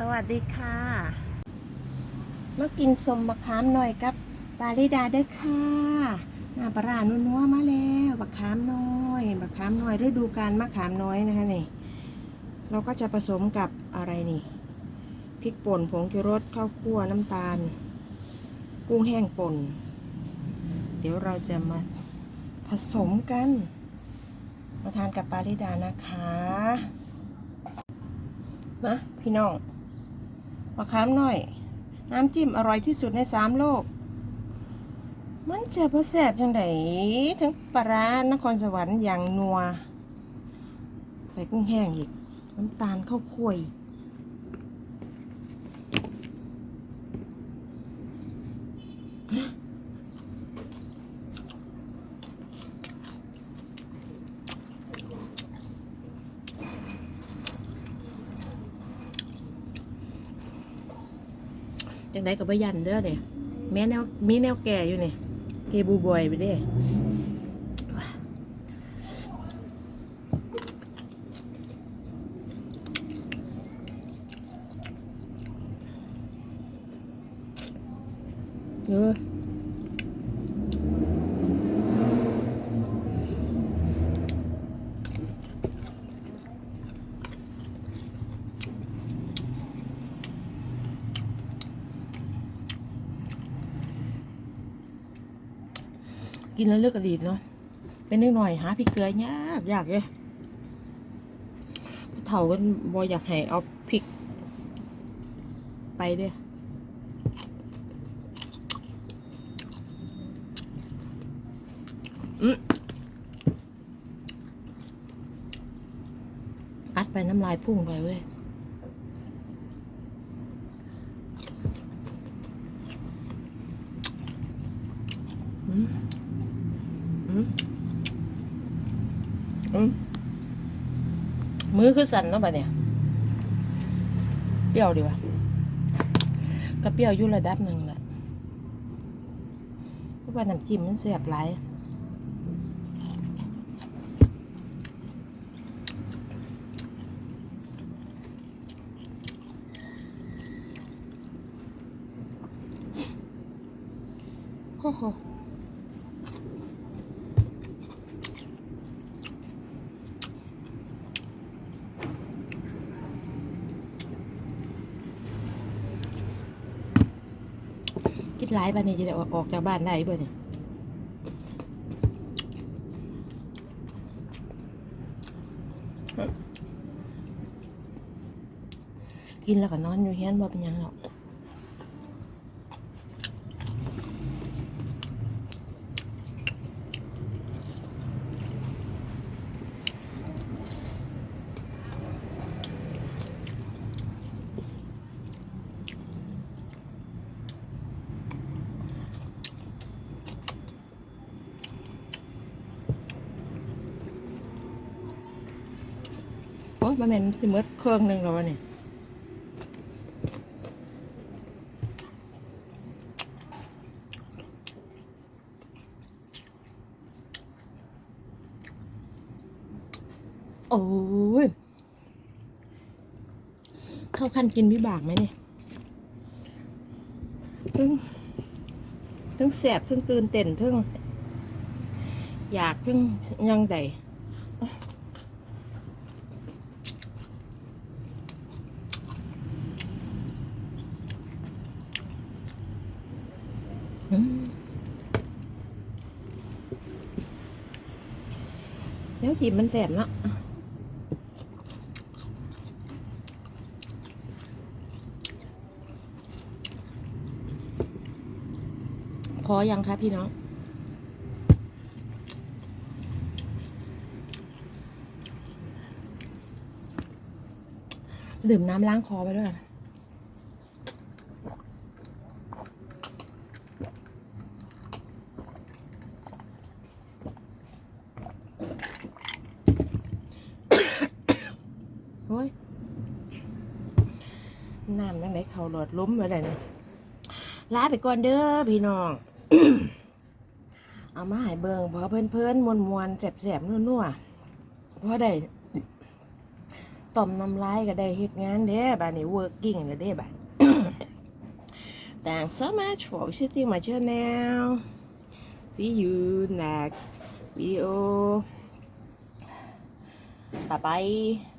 สวัสดีค่ะ มากินสมมะขามหน่อยกับปาลิดาด้อค่ะหน้าปลาร้านัวๆมาแล้วมะขามน้อยมะขามน้อยฤดูกาลมะขามน้อยนะคะนี่เราก็จะผสมกับอะไรนี่พริกป่นผงชูรสข้าวคั่วน้ำตาล กุ้งแห้งป่น เดี๋ยวเราจะมาผสมกัน มาทานกับปาลิดานะคะมาพี่น้อง มะขามหน่อย น้ำจิ้มอร่อยที่สุดในสามโลก มันจะพอแสบจังไดถึงปลาร้านครสวรรค์อย่างนัว ใส่กุ้งแห้งอีก น้ำตาลข้าวคั่วอีก จังไดกับใบยันเด้อเด้แม่แนวมีแนวแก่อยู่นี่เกบูบอยไปเด้เออ กินแล้วเลือกกระดีดเนาะเป็นนิดหน่อยหาพริกเกลือยากยากเลยผู้เฒ่าก็บอยากให้เอาพริก ไปเด้ออัดไปน้ำลายพุ่งไปเว้ย อืมอื มือคือสั่นเนาะบัดเนี่ย เปรี้ยวดีวะก็เปรี้ยวอยู่ระดับหนึ่งแหละเพราะว่าน้ำจิ้มมันเสียบหลโอ้โห คิดหลายบ้านนี่จะได้ออกออกจากบ้านได้บ่เนี่ยกินแล้วก็นอนอยู่เฮียนบ่เป็นยังหรอก อ้ยมันเป็นสิมื่อเครื่องหนึ่งแล้ววะเนี่ยโอ้ยเข้าขั้นกินวิบากไหมเนี่ยทึ่งทึ่งแสบทึ่งตื่นเต้นทึ่งอยากทึ่งยังใด แล้วจีบมันแสบเนาะพอยังคะพี่น้องดื่มน้ำล้างคอไปด้วย น้ำนั่งไหนเขาหลอดล้มไว้เลยนะลาไปก่อนเด้อพี่น้อง เอามาหายเบิงพอเพื่อนเพื่อนมวนมวนแสบแสบนัวนัวพอได้ต่อมน้ำลายก็ได้เห็ดงานเด้บ้านี้ working เลยเด้บ้าน Thanks so much for visiting my channel See you next video Bye bye